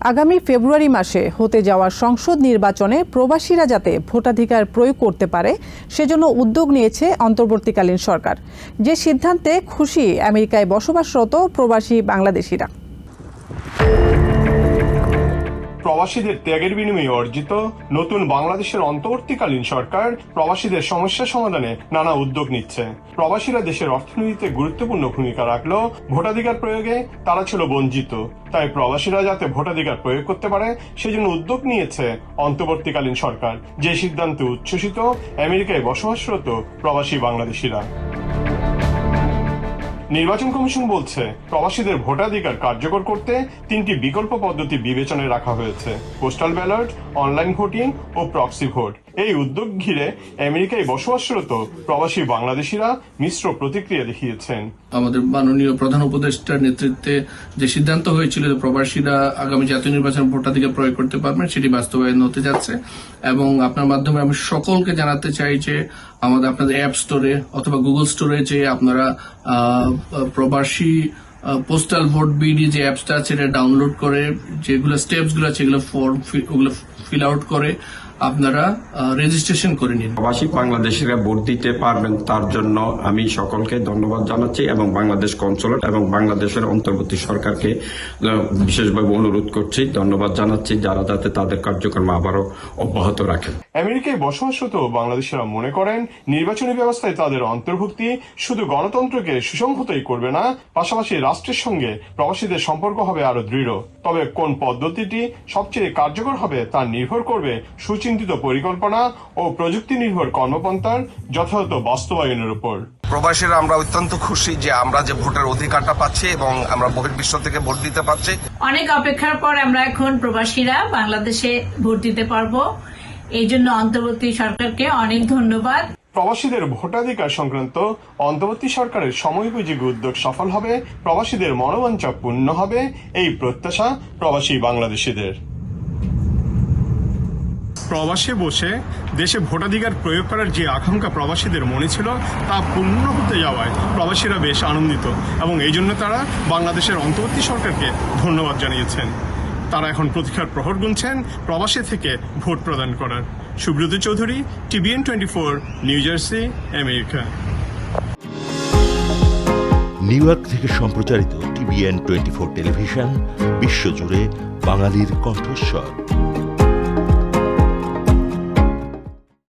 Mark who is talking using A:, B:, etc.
A: আগামী ফেব্রুয়ারি মাসে হতে যাওয়া সংসদ নির্বাচনে প্রবাসীরা যাতে ভোটাধিকার প্রয়োগ করতে পারে, সেজন্য উদ্যোগ নিয়েছে অন্তর্বর্তীকালীন সরকার। যে সিদ্ধান্তে খুশি আমেরিকায় বসবাসরত প্রবাসী বাংলাদেশিরা।
B: প্রবাসীদের ত্যাগের বিনিময়ে অর্জিত নতুন বাংলাদেশের অন্তর্বর্তীকালীন সরকার প্রবাসীদের সমস্যা সমাধানে নানা উদ্যোগ নিচ্ছে। প্রবাসীরা দেশের অর্থনীতিতে গুরুত্বপূর্ণ ভূমিকা রাখলেও ভোটাধিকার প্রয়োগে তারা ছিল বঞ্চিত। তাই প্রবাসীরা যাতে ভোটাধিকার প্রয়োগ করতে পারে, সেজন্য উদ্যোগ নিয়েছে অন্তর্বর্তীকালীন সরকার। যে সিদ্ধান্তে উচ্ছ্বসিত, আমেরিকায় বসবাসরত প্রবাসী বাংলাদেশিরা। নির্বাচন কমিশন বলছে, প্রবাসীদের ভোটাধিকার কার্যকর করতে তিনটি বিকল্প পদ্ধতি বিবেচনায় রাখা হয়েছে। পোস্টাল ব্যালট অনলাইন ভোটিং ও প্রক্সি ভোট এই উদ্যোগ ঘিরে আমেরিকায় বসবাসরত প্রবাসী বাংলাদেশিরা মিশ্র প্রতিক্রিয়া দেখিয়েছেন।
C: আমাদের মাননীয় প্রধান উপদেষ্টার নেতৃত্বে যে সিদ্ধান্ত হয়েছিল যে প্রবাসীরা আগামী জাতীয় নির্বাচন ভোটাধিকার প্রয়োগ করতে পারবেন, সেটি বাস্তবায়ন হতে যাচ্ছে এবং আপনার মাধ্যমে আমি সকলকে জানাতে চাই যে আমাদের আপনাদের অ্যাপ স্টোরে অথবা গুগল স্টোরে যে আপনারা প্রবাসী পোস্টাল ভোট বিডি যে অ্যাপসটা আছে, এটা ডাউনলোড করে, যেগুলো স্টেপসগুলো আছে, এগুলো ফর্ম ওগুলো ফিল আউট করে আপনারা রেজিস্ট্রেশন করে নিন।
D: প্রবাসী বাংলাদেশিরা ভোট দিতে পারবেন তার জন্য আমি সকলকে ধন্যবাদ জানাচ্ছি এবং বাংলাদেশ কনসুলেট এবং বাংলাদেশের অন্তর্বর্তী সরকারকে বিশেষভাবে অনুরোধ করছি ধন্যবাদ জানাচ্ছি যারা যাতে তাদের কার্যক্রম আবারও অব্যাহত রাখেন।
B: আমেরিকায় বসবাসরত বাংলাদেশিরা মনে করেন নির্বাচনী ব্যবস্থায় তাদের অন্তর্ভুক্তি শুধু গণতন্ত্রকে সুসংহতই করবে না পাশাপাশি রাষ্ট্রের সঙ্গে প্রবাসীদের সম্পর্ক হবে আরও দৃঢ়। তবে কোন পদ্ধতিটি সবচেয়ে কার্যকর হবে তা নির্ভর করবে সুচিন্তিত পরিকল্পনা ও প্রযুক্তি নির্ভর কর্মপন্থার যথাযথ বাস্তবায়নের উপর।
E: প্রবাসীরা আমরা অত্যন্ত খুশি যে আমরা যে ভোটের অধিকারটা পাচ্ছি এবং আমরা বহির্বিশ্ব থেকে ভোট দিতে পারছি
F: অনেক অপেক্ষার পর আমরা এখন প্রবাসীরা বাংলাদেশে ভোট দিতে পারব। এই জন্য অন্তর্বর্তী সরকারকে অনেক ধন্যবাদ।
B: প্রবাসীদের ভোটাধিকার সংক্রান্ত অন্তর্বর্তী সরকারের সময়োপযোগী উদ্যোগ সফল হবে প্রবাসীদের মনোবাঞ্ছা পূর্ণ হবে এই প্রত্যাশা প্রবাসী বাংলাদেশিদের। প্রবাসে বসে দেশে ভোটাধিকার প্রয়োগ করার যে আকাঙ্ক্ষা প্রবাসীদের মনে ছিল, তা পূর্ণ হতে যাওয়ায় প্রবাসীরা বেশ আনন্দিত এবং এই জন্য তারা বাংলাদেশের অন্তর্বর্তী সরকারকে ধন্যবাদ জানিয়েছেন। তারা এখন প্রতীক্ষার প্রহর গুনছেন প্রবাসী থেকে ভোট প্রদান করার। Subrata Chowdhury, TVN twenty four, New Jersey, America.
G: New York থেকে সম্প্রচারিত টিভিএন টোয়েন্টি ফোর টেলিভিশন, বিশ্বজুড়ে বাঙালির কণ্ঠস্বর।